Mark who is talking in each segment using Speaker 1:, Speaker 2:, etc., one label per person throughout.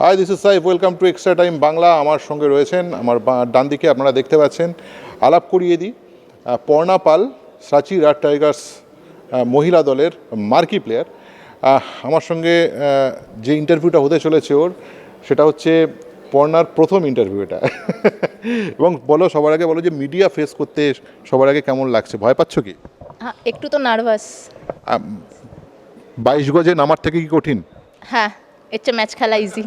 Speaker 1: Hi this is Saif welcome to extra time Bangla আমার সঙ্গে রয়েছেন আমার ডান দিকে আপনারা দেখতে পাচ্ছেন আলাপ করিয়ে দিই। পর্ণা পাল সাচি রাট টাইগার্স মহিলা দলের মার্কি প্লেয়ার। আমার সঙ্গে যে ইন্টারভিউটা হতে চলেছে ওর সেটা হচ্ছে পর্ণার প্রথম ইন্টারভিউ এটা। এবং বলো সবার আগে বলো যে মিডিয়া ফেস করতে সবার আগে কেমন লাগছে? ভয় পাচ্ছ কি?
Speaker 2: হ্যাঁ একটু তো নার্ভাস
Speaker 1: বাইশ গজে নামার থেকে কি কঠিন?
Speaker 2: হ্যাঁ এর ম্যাচ খেলা ইজি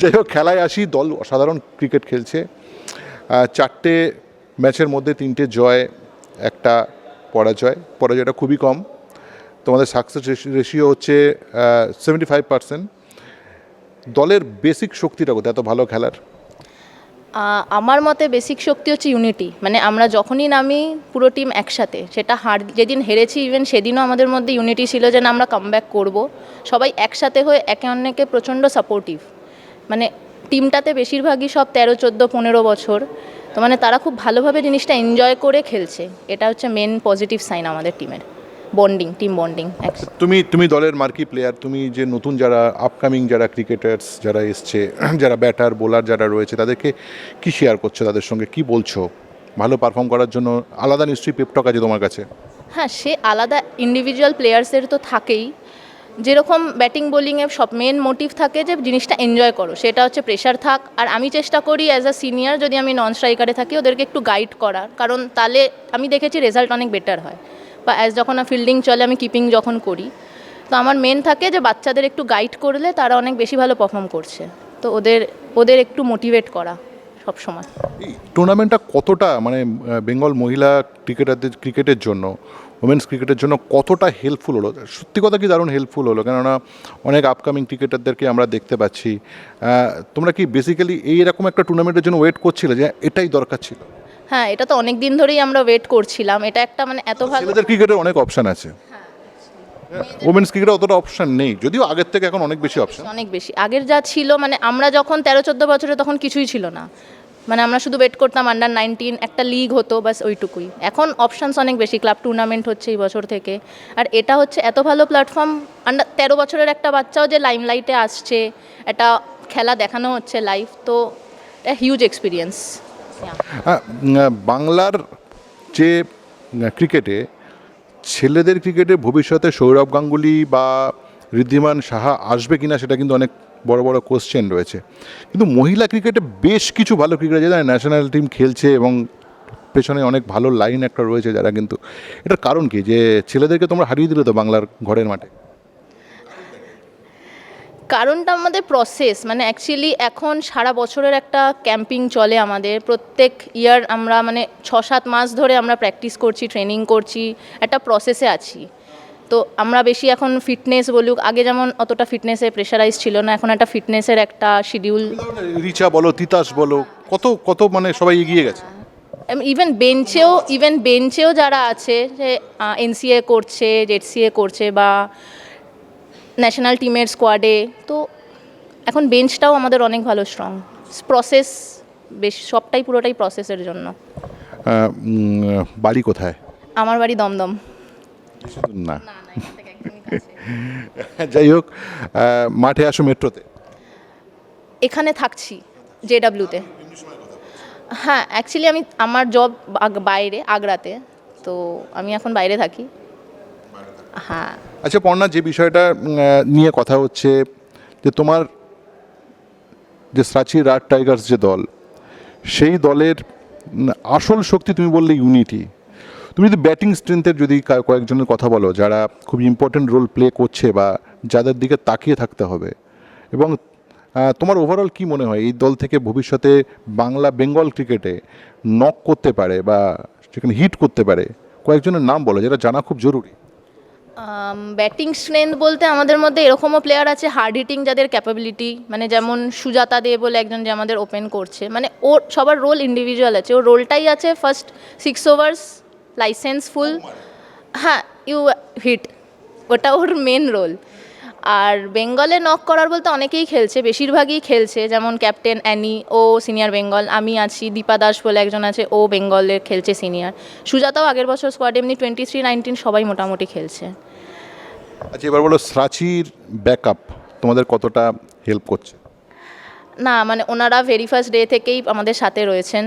Speaker 1: যাই হোক, খেলায় আসি। দল অসাধারণ ক্রিকেট খেলছে। চারটে ম্যাচের মধ্যে তিনটে জয়, একটা পরাজয়। পরাজয়টা খুবই কম। তোমাদের সাকসেস রেশিও হচ্ছে সেভেন্টি ফাইভ পার্সেন্ট দলের বেসিক শক্তিটা কোথায়? এত ভালো খেলার।
Speaker 2: আমার মতে বেসিক শক্তি হচ্ছে ইউনিটি মানে আমরা যখনই নামি, পুরো টিম একসাথে। সেটা হার যেদিন হেরেছি ইভেন সেদিনও আমাদের মধ্যে ইউনিটি ছিল যে না, আমরা কামব্যাক করব। সবাই একসাথে হয়ে একে অন্যকে প্রচণ্ড সাপোর্টিভ মানে টিমটাতে বেশিরভাগই সব তেরো চোদ্দ পনেরো বছর। তো মানে তারা খুব ভালোভাবে জিনিসটা এনজয় করে খেলছে। এটা হচ্ছে মেন পজিটিভ সাইন আমাদের টিমের বন্ডিং টিম বন্ডিং
Speaker 1: তুমি তুমি দলের মার্কি প্লেয়ার তুমি যে নতুন যারা আপকামিং যারা ক্রিকেটার্স যারা এসছে যারা ব্যাটার বোলার যারা রয়েছে তাদেরকে কি শেয়ার করছ তাদের সঙ্গে? কি বলছো? ভালো পারফর্ম করার জন্য আলাদা নিশ্চয়ই পেপটক আছে তোমার কাছে?
Speaker 2: হ্যাঁ সে আলাদা ইন্ডিভিজুয়াল প্লেয়ার্সের তো থাকেই। যেরকম ব্যাটিং বোলিংয়ে সব মেন মোটিভ থাকে যে জিনিসটা এনজয় করো, সেটা হচ্ছে প্রেশার থাক। আর আমি চেষ্টা করি অ্যাজ আ সিনিয়র যদি আমি নন স্ট্রাইকারে থাকি, ওদেরকে একটু গাইড করার। কারণ তাহলে আমি দেখেছি রেজাল্ট অনেক বেটার হয়। বা অ্যাজ যখন ফিল্ডিং চলে, আমি কিপিং যখন করি। তো আমার মেন থাকে যে বাচ্চাদের একটু গাইড করলে তারা অনেক বেশি ভালো পারফর্ম করছে। তো ওদের ওদের একটু মোটিভেট করা। সব সময়
Speaker 1: এই টুর্নামেন্টটা কতটা মানে বেঙ্গল মহিলা ক্রিকেটারদের ক্রিকেটের জন্য ওমেন্স ক্রিকেটের জন্য কতটা হেল্পফুল হলো? সত্যি কথা কি দারুণ হেল্পফুল হলো? কেননা অনেক আপকামিং ক্রিকেটারদেরকে আমরা দেখতে পাচ্ছি। তোমরা কি বেসিক্যালি এই এইরকম একটা টুর্নামেন্টের জন্য ওয়েট করছিলে যে এটাই দরকার ছিল?
Speaker 2: হ্যাঁ এটা তো অনেক দিন ধরেই আমরা ওয়েট করছিলাম। এটা একটা মানে এত ভালো
Speaker 1: ক্রিকেটের অনেক অপশন আছে। ওমেন্স ক্রিকেটে অতটা অপশন নেই যদিও আগের থেকে এখন অনেক বেশি অপশন
Speaker 2: অনেক বেশি। আগের যা ছিল মানে আমরা যখন তেরো চোদ্দ বছরে তখন কিছুই ছিল না। মানে আমরা শুধু ওয়েট করতাম আন্ডার নাইনটিন একটা লিগ হতো বাস ওইটুকুই। এখন অপশানস অনেক বেশি ক্লাব টুর্নামেন্ট হচ্ছে এই বছর থেকে। আর এটা হচ্ছে এত ভালো প্ল্যাটফর্ম আন্ডার তেরো বছরের একটা বাচ্চাও যে লাইমলাইটে আসছে একটা খেলা দেখানো হচ্ছে লাইভ তো এটা হিউজ এক্সপিরিয়েন্স
Speaker 1: বাংলার যে ক্রিকেটে ছেলেদের ক্রিকেটে ভবিষ্যতে সৌরভ গাঙ্গুলি বা ঋদ্ধিমান সাহা আসবে কিনা সেটা কিন্তু অনেক বড় বড় কোশ্চেন রয়েছে। কিন্তু মহিলা ক্রিকেটে বেশ কিছু ভালো ক্রিকেটার যারা ন্যাশনাল টিম খেলছে এবং পেছনে অনেক ভালো লাইন একটা রয়েছে যারা কিন্তু। এটার কারণ কি? যে ছেলেদেরকে তোমরা হারিয়ে দিলে তো বাংলার ঘরের মাঠে।
Speaker 2: কারণটা আমাদের প্রসেস মানে অ্যাকচুয়ালি এখন সারা বছরের একটা ক্যাম্পিং চলে আমাদের। প্রত্যেক ইয়ার আমরা মানে ছ সাত মাস ধরে আমরা প্র্যাকটিস করছি ট্রেনিং করছি একটা প্রসেসে আছি। তো আমরা বেশি এখন ফিটনেস বলুক আগে যেমন অতটা ফিটনেসে প্রেশারাইজ ছিল না এখন একটা ফিটনেসের একটা শিডিউল
Speaker 1: রিচা বলো তিতাস বলো কত কত মানে সবাই এগিয়ে গেছে?
Speaker 2: ইভেন বেঞ্চেও ইভেন বেঞ্চেও যারা আছে যে এনসিএ করছে জেডসিএ করছে বা ন্যাশনাল টিমের স্কোয়াডে তো এখন বেঞ্চটাও আমাদের অনেক ভালো স্ট্রং প্রসেস বেশ সবটাই পুরোটাই প্রসেসের জন্য।
Speaker 1: বাড়ি কোথায়?
Speaker 2: আমার বাড়ি দমদম।
Speaker 1: না। যাই হোক মাঠে আসো মেট্রোতে।
Speaker 2: এখানে থাকছি জেডাব্লিউতে হ্যাঁ অ্যাকচুয়ালি আমি আমার জব বাইরে আগ্রাতে। তো আমি এখন বাইরে থাকি। হ্যাঁ।
Speaker 1: আচ্ছা পর্ণা, যে বিষয়টা নিয়ে কথা হচ্ছে, যে তোমার, যে সাচি রাট টাইগার্স যে দল, সেই দলের আসল শক্তি তুমি বললে ইউনিটি তুমি যদি ব্যাটিং স্ট্রেংথের যদি কয়েকজনের কথা বলো, যারা খুব ইম্পর্টেন্ট রোল প্লে করছে বা যাদের দিকে তাকিয়ে থাকতে হবে, এবং তোমার ওভারঅল কি মনে হয়? এই দল থেকে ভবিষ্যতে বাংলা বেঙ্গল ক্রিকেটে নক করতে পারে বা সেখানে হিট করতে পারে? কয়েকজনের নাম বলো, যেটা জানা খুব জরুরি।
Speaker 2: ব্যাটিং স্ট্রেংথ বলতে আমাদের মধ্যে এরকমও প্লেয়ার আছে হার্ড হিটিং যাদের ক্যাপাবিলিটি মানে যেমন সুজাতা দে বলে একজন যে আমাদের ওপেন করছে। মানে ওর, সবার রোল ইন্ডিভিজুয়াল আছে। ওর রোলটাই আছে ফার্স্ট সিক্স ওভার্স লাইসেন্সফুল হ্যাঁ ইউ হিট ওটা ওর মেন রোল আর বেঙ্গলে নক করার বলতে অনেকেই খেলছে, বেশিরভাগই খেলছে। যেমন ক্যাপ্টেন অ্যানি ও সিনিয়র বেঙ্গল আমি আছি, দীপা দাস বলে একজন আছে, ও বেঙ্গলে খেলছে সিনিয়র সুজাতাও আগের বছর স্কোয়াড এমনি টোয়েন্টি থ্রি নাইনটিন সবাই মোটামুটি খেলছে।
Speaker 1: আচ্ছা এবার বলো সাচির ব্যাকআপ তোমাদের কতটা হেল্প করছে?
Speaker 2: না মানে ওনারা ভেরি ফার্স্ট ডে থেকেই আমাদের সাথে রয়েছেন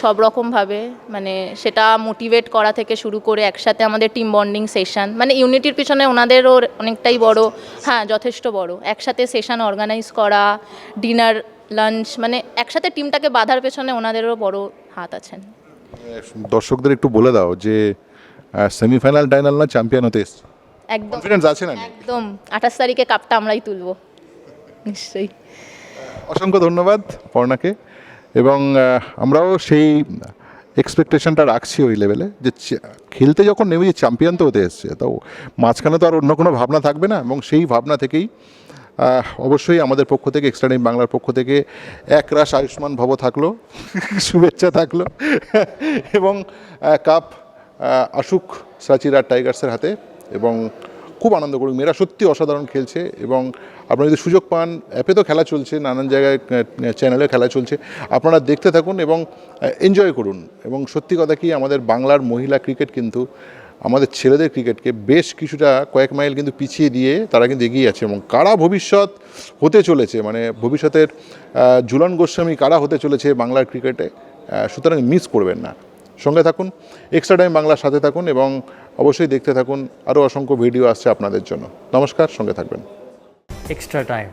Speaker 2: সব রকমভাবে মানে সেটা মোটিভেট করা থেকে শুরু করে একসাথে আমাদের টিম বন্ডিং সেশন মানে ইউনিটির পিছনে ওনাদেরও অনেকটাই বড় হ্যাঁ যথেষ্ট বড়। একসাথে সেশন অর্গানাইজ করা ডিনার লাঞ্চ মানে একসাথে টিমটাকে বাঁধার পেছনে ওনাদেরও বড় হাত আছেন।
Speaker 1: দর্শকদের একটু বলে দাও যে সেমিফাইনাল ডাইনাল না চ্যাম্পিয়ন হতে এসছে?
Speaker 2: একদম।
Speaker 1: কনফিডেন্স আছে না
Speaker 2: একদম। আঠাশ তারিখে কাপটা আমরাই তুলবো। নিশ্চয়ই।
Speaker 1: অসংখ্য ধন্যবাদ পর্ণাকে। এবং আমরাও সেই এক্সপেকটেশনটা রাখছি ওই লেভেলে যে খেলতে যখন নেমেছি চ্যাম্পিয়ন তো হতে এসছে তো মাঝখানে তো আর অন্য কোনো ভাবনা থাকবে না এবং সেই ভাবনা থেকেই অবশ্যই আমাদের পক্ষ থেকে এক্সট্রা টাইম বাংলার পক্ষ থেকে এক রাশ আয়ুষ্মান ভব থাকল শুভেচ্ছা থাকল। এবং কাপ আসুক সাচিরা টাইগার্সের হাতে। এবং খুব আনন্দ করুক। মেয়েরা সত্যি অসাধারণ খেলছে এবং আপনারা যদি সুযোগ পান, অ্যাপে তো খেলা চলছে, নানান জায়গায় চ্যানেলে খেলা চলছে। আপনারা দেখতে থাকুন এবং এনজয় করুন। এবং সত্যি কথা কি, আমাদের বাংলার মহিলা ক্রিকেট কিন্তু, আমাদের ছেলেদের ক্রিকেটকে বেশ কিছুটা কয়েক মাইল কিন্তু পিছিয়ে দিয়ে তারা কিন্তু এগিয়ে আছে। এবং কারা ভবিষ্যৎ হতে চলেছে মানে ভবিষ্যতের ঝুলন গোস্বামী কারা হতে চলেছে বাংলার ক্রিকেটে সুতরাং মিস করবেন না। সঙ্গে থাকুন এক্সট্রা টাইম বাংলার সাথে থাকুন এবং অবশ্যই দেখতে থাকুন। আরও অসংখ্য ভিডিও আসছে আপনাদের জন্য। নমস্কার সঙ্গে থাকবেন।
Speaker 3: এক্সট্রা টাইম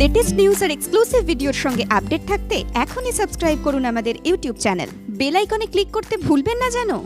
Speaker 4: লেটেস্ট নিউজ আর এক্সক্লুসিভ ভিডিওর সঙ্গে আপডেট থাকতে এখনই সাবস্ক্রাইব করুন আমাদের ইউটিউব চ্যানেল বেল আইকনে ক্লিক করতে ভুলবেন না জানো?